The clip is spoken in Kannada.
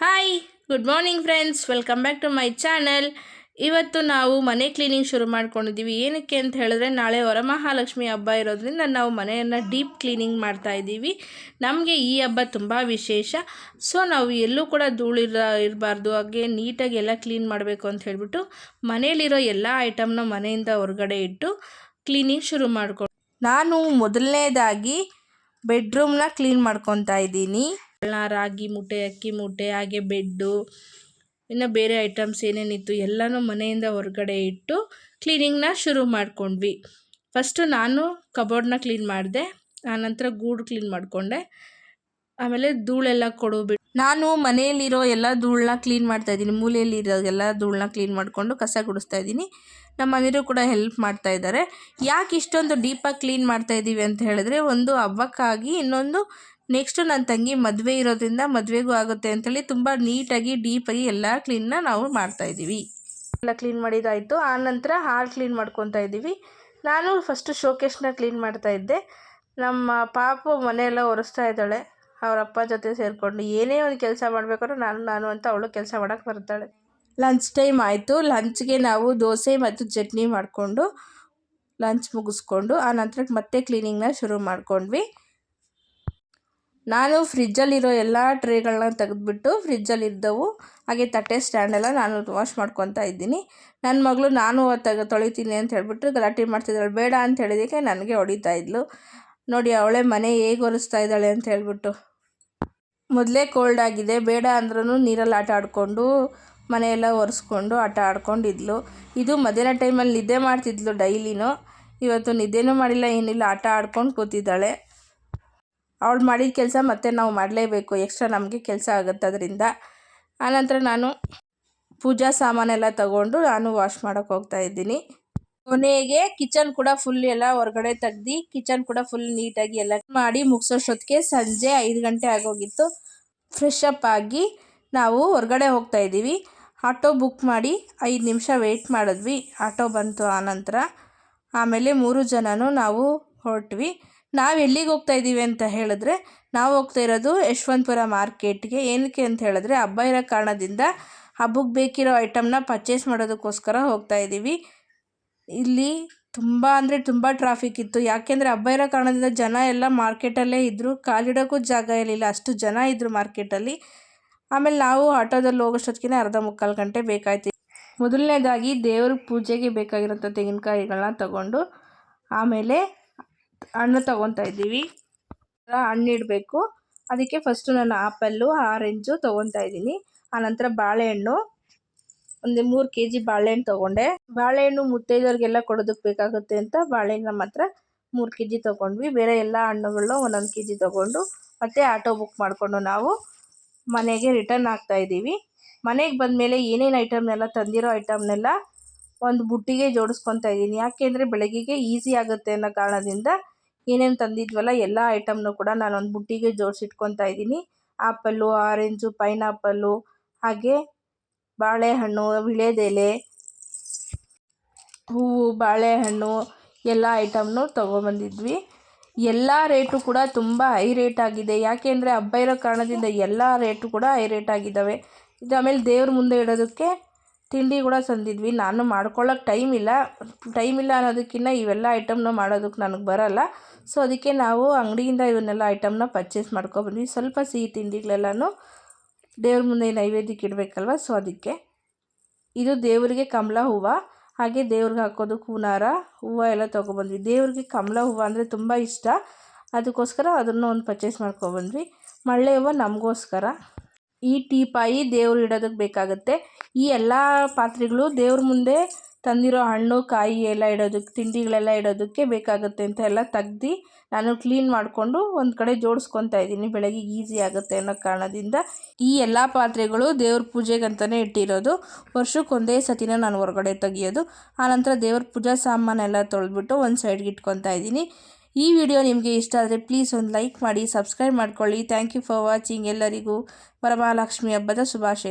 Hi good morning friends welcome back to my channel ಇವತ್ತು ನಾವು ಮನೆ ಕ್ಲೀನಿಂಗ್ ಶುರು ಮಾಡ್ಕೊಂಡಿದ್ದೀವಿ ಏನಕ್ಕೆ ಅಂತ ಹೇಳಿದ್ರೆ, ನಾಳೆ ವರಮಹಾಲಕ್ಷ್ಮಿ ಹಬ್ಬ ಇರೋದ್ರಿಂದ ನಾವು ಮನೆಯನ್ನು ಡೀಪ್ ಕ್ಲೀನಿಂಗ್ ಮಾಡ್ತಾ ಇದ್ದೀವಿ. ನಮಗೆ ಈ ಹಬ್ಬ ತುಂಬ ವಿಶೇಷ. ಸೊ ನಾವು ಎಲ್ಲೂ ಕೂಡ ಧೂಳಿರ ಇರಬಾರ್ದು. ಹಾಗೆ ನೀಟಾಗಿ ಎಲ್ಲ ಕ್ಲೀನ್ ಮಾಡಬೇಕು ಅಂತ ಹೇಳಿಬಿಟ್ಟು ಮನೇಲಿರೋ ಎಲ್ಲ ಐಟಮ್ನ ಮನೆಯಿಂದ ಹೊರಗಡೆ ಇಟ್ಟು ಕ್ಲೀನಿಂಗ್ ಶುರು ಮಾಡ್ಕೊಂಡು ನಾನು ಮೊದಲನೇದಾಗಿ ಬೆಡ್ರೂಮ್ನ ಕ್ಲೀನ್ ಮಾಡ್ಕೊತಾ ಇದ್ದೀನಿ. ರಾಗಿ ಮೂಟೆ, ಅಕ್ಕಿ ಮೂಟೆ, ಹಾಗೆ ಬೆಡ್ಡು, ಇನ್ನು ಬೇರೆ ಐಟಮ್ಸ್ ಏನೇನಿತ್ತು ಎಲ್ಲನೂ ಮನೆಯಿಂದ ಹೊರಗಡೆ ಇಟ್ಟು ಕ್ಲೀನಿಂಗ್ನ ಶುರು ಮಾಡ್ಕೊಂಡ್ವಿ. ಫಸ್ಟು ನಾನು ಕಬೋರ್ಡ್ನ ಕ್ಲೀನ್ ಮಾಡಿದೆ ಆನಂತರ ಗೂಡು ಕ್ಲೀನ್ ಮಾಡಿಕೊಂಡೆ. ಆಮೇಲೆ ಧೂಳೆಲ್ಲ ಕೊಡೋಬಿಟ್ಟು ನಾನು ಮನೆಯಲ್ಲಿರೋ ಎಲ್ಲ ಧೂಳನ್ನ ಕ್ಲೀನ್ ಮಾಡ್ತಾ ಇದ್ದೀನಿ, ಮೂಲೆಯಲ್ಲಿರೋ ಎಲ್ಲ ಧೂಳನ್ನ ಕ್ಲೀನ್ ಮಾಡಿಕೊಂಡು ಕಸ ಗುಡಿಸ್ತಾ ಇದ್ದೀನಿ. ನಮ್ಮ ಮನೆಯವರು ಕೂಡ ಹೆಲ್ಪ್ ಮಾಡ್ತಾ ಇದ್ದಾರೆ. ಯಾಕೆ ಇಷ್ಟೊಂದು ಡೀಪಾಗಿ ಕ್ಲೀನ್ ಮಾಡ್ತಾ ಇದ್ದೀವಿ ಅಂತ ಹೇಳಿದ್ರೆ, ಒಂದು ಹಬ್ಬಕ್ಕಾಗಿ ಇನ್ನೊಂದು ನೆಕ್ಸ್ಟು ನನ್ನ ತಂಗಿ ಮದುವೆ ಇರೋದ್ರಿಂದ ಮದುವೆಗೂ ಆಗುತ್ತೆ ಅಂಥೇಳಿ ತುಂಬ ನೀಟಾಗಿ ಡೀಪಾಗಿ ಎಲ್ಲ ಕ್ಲೀನ್ನ ನಾವು ಮಾಡ್ತಾಯಿದ್ದೀವಿ ಎಲ್ಲ ಕ್ಲೀನ್ ಮಾಡಿದಾಯಿತು. ಆನಂತರ ಹಾಲು ಕ್ಲೀನ್ ಮಾಡ್ಕೊತಾ ಇದ್ದೀವಿ. ನಾನು ಫಸ್ಟು ಶೋಕೇಶ್ನ ಕ್ಲೀನ್ ಮಾಡ್ತಾ ಇದ್ದೆ. ನಮ್ಮ ಪಾಪು ಮನೆಯೆಲ್ಲ ಒರೆಸ್ತಾ ಇದ್ದಾಳೆ. ಅವ್ರ ಅಪ್ಪ ಜೊತೆ ಸೇರಿಕೊಂಡು ಏನೇ ಒಂದು ಕೆಲಸ ಮಾಡಬೇಕಾದ್ರೂ ನಾನು ನಾನು ಅಂತ ಅವಳು ಕೆಲಸ ಮಾಡೋಕ್ಕೆ ಬರ್ತಾಳೆ. ಲಂಚ್ ಟೈಮ್ ಆಯಿತು. ಲಂಚ್ಗೆ ನಾವು ದೋಸೆ ಮತ್ತು ಚಟ್ನಿ ಮಾಡಿಕೊಂಡು ಲಂಚ್ ಮುಗಿಸ್ಕೊಂಡು ಆ ನಂತರ ಮತ್ತೆ ಕ್ಲೀನಿಂಗ್ನ ಶುರು ಮಾಡ್ಕೊಂಡ್ವಿ. ನಾನು ಫ್ರಿಜ್ಜಲ್ಲಿರೋ ಎಲ್ಲ ಟ್ರೇಗಳನ್ನ ತೆಗೆದ್ಬಿಟ್ಟು ಫ್ರಿಜ್ಜಲ್ಲಿದ್ದವು. ಹಾಗೆ ತಟ್ಟೆ ಸ್ಟ್ಯಾಂಡೆಲ್ಲ ನಾನು ವಾಶ್ ಮಾಡ್ಕೊತಾ ಇದ್ದೀನಿ. ನನ್ನ ಮಗಳು ನಾನು ತೆಗೆ, ತೊಳಿತೀನಿ ಅಂತ ಹೇಳಿಬಿಟ್ಟು ಗಲಾಟೆ ಮಾಡ್ತಿದ್ದಾಳೆ. ಬೇಡ ಅಂತ ಹೇಳಿದಕ್ಕೆ ನನಗೆ ಹೊಡಿತಾ ಇದ್ಲು. ನೋಡಿ, ಅವಳೇ ಮನೆ ಹೇಗೆ ಒರೆಸ್ತಾ ಇದ್ದಾಳೆ ಅಂತ ಹೇಳ್ಬಿಟ್ಟು. ಮೊದಲೇ ಕೋಲ್ಡ್ ಆಗಿದೆ. ಬೇಡ ಅಂದ್ರೂ ನೀರಲ್ಲಿ ಆಟ ಆಡಿಕೊಂಡು, ಮನೆಯೆಲ್ಲ ಒರೆಸ್ಕೊಂಡು ಆಟ ಆಡ್ಕೊಂಡಿದ್ಲು. ಇದು ಮಧ್ಯಾಹ್ನ ಟೈಮಲ್ಲಿ ನಿದ್ದೆ ಮಾಡ್ತಿದ್ಲು ಡೈಲಿನೂ. ಇವತ್ತು ನಿದ್ದೆನೂ ಮಾಡಿಲ್ಲ, ಏನಿಲ್ಲ. ಆಟ ಆಡ್ಕೊಂಡು ಕೂತಿದ್ದಾಳೆ. ಅವಳು ಮಾಡಿದ ಕೆಲಸ ಮತ್ತೆ ನಾವು ಮಾಡಲೇಬೇಕು. ಎಕ್ಸ್ಟ್ರಾ ನಮಗೆ ಕೆಲಸ ಆಗುತ್ತೆ ಅದರಿಂದ ಆನಂತರ ನಾನು ಪೂಜಾ ಸಾಮಾನೆಲ್ಲ ತಗೊಂಡು ನಾನು ವಾಶ್ ಮಾಡೋಕ್ಕೆ ಹೋಗ್ತಾ ಇದ್ದೀನಿ. ಕೊನೆಗೆ ಕಿಚನ್ ಕೂಡ ಫುಲ್ ಎಲ್ಲ ಹೊರಗಡೆ ತೆಗ್ದು ಕಿಚನ್ ಕೂಡ ಫುಲ್ ನೀಟಾಗಿ ಎಲ್ಲ ಮಾಡಿ ಮುಗಿಸೋಷ್ಟೊತ್ತಿಗೆ ಸಂಜೆ ಐದು ಗಂಟೆ ಆಗೋಗಿತ್ತು. ಫ್ರೆಶ್ ಅಪ್ ಆಗಿ ನಾವು ಹೊರಗಡೆ ಹೋಗ್ತಾ ಇದ್ದೀವಿ. ಆಟೋ ಬುಕ್ ಮಾಡಿ ಐದು ನಿಮಿಷ ವೆಯ್ಟ್ ಮಾಡಿದ್ವಿ. ಆಟೋ ಬಂತು ಆನಂತರ. ಆಮೇಲೆ ಮೂರು ಜನನೂ ನಾವು ಹೊರಟ್ವಿ. ನಾವು ಎಲ್ಲಿಗೆ ಹೋಗ್ತಾ ಇದ್ದೀವಿ ಅಂತ ಹೇಳಿದ್ರೆ, ನಾವು ಹೋಗ್ತಾ ಇರೋದು ಯಶವಂತಪುರ ಮಾರ್ಕೆಟ್ಗೆ ಏನಕ್ಕೆ ಅಂತ ಹೇಳಿದ್ರೆ, ಹಬ್ಬ ಇರೋ ಕಾರಣದಿಂದ ಹಬ್ಬಕ್ಕೆ ಬೇಕಿರೋ ಐಟಮ್ನ ಪರ್ಚೇಸ್ ಮಾಡೋದಕ್ಕೋಸ್ಕರ ಹೋಗ್ತಾ ಇದ್ದೀವಿ ಇಲ್ಲಿ ತುಂಬ ಅಂದರೆ ತುಂಬ ಟ್ರಾಫಿಕ್ ಇತ್ತು. ಯಾಕೆಂದರೆ ಹಬ್ಬ ಇರೋ ಕಾರಣದಿಂದ ಜನ ಎಲ್ಲ ಮಾರ್ಕೆಟಲ್ಲೇ ಇದ್ದರು ಕಾಲಿಡೋಕ್ಕೂ ಜಾಗ ಇರಲಿಲ್ಲ. ಅಷ್ಟು ಜನ ಇದ್ದರು ಮಾರ್ಕೆಟಲ್ಲಿ ಆಮೇಲೆ ನಾವು ಆಟೋದಲ್ಲಿ ಹೋಗೋಷ್ಟೊತ್ತಿಗೆ ಅರ್ಧ ಮುಕ್ಕಾಲು ಗಂಟೆ ಬೇಕಾಯ್ತು. ಮೊದಲನೇದಾಗಿ ದೇವ್ರ ಪೂಜೆಗೆ ಬೇಕಾಗಿರೋಂಥ ತೆಂಗಿನಕಾಯಿಗಳನ್ನ ತಗೊಂಡು, ಆಮೇಲೆ ಹಣ್ಣು ತೊಗೊತಾ ಇದ್ದೀವಿ. ಹಣ್ಣು ಇಡಬೇಕು. ಅದಕ್ಕೆ ಫಸ್ಟು ನಾನು ಆಪಲ್ಲು ಆರೆಂಜು ತೊಗೊತಾ ಇದ್ದೀನಿ. ಆನಂತರ ಬಾಳೆಹಣ್ಣು. ಒಂದು ಮೂರು ಕೆ ಜಿ ಬಾಳೆಹಣ್ಣು ತೊಗೊಂಡೆ. ಬಾಳೆಹಣ್ಣು ಮುತ್ತೈದವ್ರಿಗೆಲ್ಲ ಕೊಡೋದಕ್ಕೆ ಬೇಕಾಗುತ್ತೆ ಅಂತ ಬಾಳೆಹಣ್ಣು ಮಾತ್ರ ಮೂರು ಕೆ ಜಿ ತೊಗೊಂಡ್ವಿ. ಬೇರೆ ಎಲ್ಲ ಹಣ್ಣುಗಳನ್ನ ಒಂದೊಂದು ಕೆ ಜಿ ತೊಗೊಂಡು ಮತ್ತು ಆಟೋ ಬುಕ್ ಮಾಡಿಕೊಂಡು ನಾವು ಮನೆಗೆ ರಿಟರ್ನ್ ಆಗ್ತಾ ಇದ್ದೀವಿ. ಮನೆಗೆ ಬಂದಮೇಲೆ ಏನೇನು ಐಟಮ್ನೆಲ್ಲ ತಂದಿರೋ ಐಟಮ್ನೆಲ್ಲ ಒಂದು ಬುಟ್ಟಿಗೆ ಜೋಡಿಸ್ಕೊತಾ ಇದ್ದೀನಿ. ಯಾಕೆ ಅಂದರೆ ಬೆಳಗ್ಗೆಗೆ ಈಸಿ ಆಗುತ್ತೆ ಅನ್ನೋ ಕಾರಣದಿಂದ ಏನೇನು ತಂದಿದ್ವಲ್ಲ ಎಲ್ಲ ಐಟಮ್ನು ಕೂಡ ನಾನು ಒಂದು ಬುಟ್ಟಿಗೆ ಜೋಡಿಸಿಟ್ಕೊತಾ ಇದ್ದೀನಿ. ಆ್ಯಪಲ್ಲು ಆರೆಂಜು ಪೈನಾಪಲ್ಲು ಹಾಗೆ ಬಾಳೆಹಣ್ಣು, ವಿಳೆದೆಲೆ, ಹೂವು, ಬಾಳೆಹಣ್ಣು ಎಲ್ಲ ಐಟಮ್ನು ತೊಗೊಬಂದಿದ್ವಿ. ಎಲ್ಲ ರೇಟು ಕೂಡ ತುಂಬ ಹೈ ರೇಟ್ ಆಗಿದೆ. ಯಾಕೆ ಅಂದರೆ ಹಬ್ಬ ಇರೋ ಕಾರಣದಿಂದ ಎಲ್ಲ ರೇಟು ಕೂಡ ಹೈ ರೇಟ್ ಆಗಿದ್ದಾವೆ. ಇದು ಆಮೇಲೆ ದೇವ್ರ ಮುಂದೆ ಇಡೋದಕ್ಕೆ ತಿಂಡಿ ಕೂಡ ತಂದಿದ್ವಿ. ನಾನು ಮಾಡ್ಕೊಳ್ಳೋಕೆ ಟೈಮ್ ಇಲ್ಲ. ಟೈಮ್ ಇಲ್ಲ ಅನ್ನೋದಕ್ಕಿಂತ ಇವೆಲ್ಲ ಐಟಮ್ನ ಮಾಡೋದಕ್ಕೆ ನನಗೆ ಬರೋಲ್ಲ. ಸೊ ಅದಕ್ಕೆ ನಾವು ಅಂಗಡಿಯಿಂದ ಇವನ್ನೆಲ್ಲ ಐಟಮ್ನ ಪರ್ಚೇಸ್ ಮಾಡ್ಕೊಬಂದ್ವಿ ಸ್ವಲ್ಪ ಸಿಹಿ ತಿಂಡಿಗಳೆಲ್ಲನೂ ದೇವ್ರ ಮುಂದೆ ನೈವೇದ್ಯಕ್ಕೆ ಇಡಬೇಕಲ್ವ? ಸೊ ಅದಕ್ಕೆ. ಇದು ದೇವರಿಗೆ ಕಮಲ ಹೂವು, ಹಾಗೆ ದೇವ್ರಿಗೆ ಹಾಕೋದಕ್ಕೆ ಹೂನಾರ, ಹೂವು ಎಲ್ಲ ತೊಗೊಬಂದ್ವಿ ದೇವ್ರಿಗೆ ಕಮಲ ಹೂವು ಅಂದರೆ ತುಂಬ ಇಷ್ಟ. ಅದಕ್ಕೋಸ್ಕರ ಅದನ್ನು ಒಂದು ಪರ್ಚೇಸ್ ಮಾಡ್ಕೊಬಂದ್ವಿ ಮಳ್ಳೆ ಹೂವು ನಮಗೋಸ್ಕರ. ಈ ಟೀಪಾಯಿ ದೇವ್ರು ಇಡೋದಕ್ಕೆ ಬೇಕಾಗುತ್ತೆ. ಈ ಎಲ್ಲ ಪಾತ್ರೆಗಳು ದೇವ್ರ ಮುಂದೆ ತಂದಿರೋ ಹಣ್ಣು, ಕಾಯಿ ಎಲ್ಲ ಇಡೋದಕ್ಕೆ ತಿಂಡಿಗಳೆಲ್ಲ ಇಡೋದಕ್ಕೆ ಬೇಕಾಗುತ್ತೆ ಅಂತ ಎಲ್ಲ ತೆಗ್ದು ನಾನು ಕ್ಲೀನ್ ಮಾಡಿಕೊಂಡು ಒಂದು ಕಡೆ ಜೋಡಿಸ್ಕೊತಾ ಇದ್ದೀನಿ. ಬೆಳಗ್ಗೆ ಈಸಿ ಆಗುತ್ತೆ ಅನ್ನೋ ಕಾರಣದಿಂದ ಈ ಎಲ್ಲ ಪಾತ್ರೆಗಳು ದೇವ್ರ ಪೂಜೆಗಂತಲೇ ಇಟ್ಟಿರೋದು. ವರ್ಷಕ್ಕೆ ಒಂದೇ ಸತಿನ ನಾನು ಹೊರಗಡೆ ತೆಗಿಯೋದು. ಆನಂತರ ದೇವ್ರ ಪೂಜಾ ಸಾಮಾನೆಲ್ಲ ತೊಳೆದ್ಬಿಟ್ಟು ಒಂದು ಸೈಡ್ಗೆ ಇಟ್ಕೊತಾ ಇದ್ದೀನಿ. ಈ ವಿಡಿಯೋ ನಿಮಗೆ ಇಷ್ಟ ಆದರೆ ಪ್ಲೀಸ್ ಒಂದು ಲೈಕ್ ಮಾಡಿ ಸಬ್ಸ್ಕ್ರೈಬ್ ಮಾಡ್ಕೊಳ್ಳಿ. ಥ್ಯಾಂಕ್ ಯು ಫಾರ್ ವಾಚಿಂಗ್ ಎಲ್ಲರಿಗೂ ವರಮಹಾಲಕ್ಷ್ಮಿ ಹಬ್ಬದ ಶುಭಾಶಯಗಳು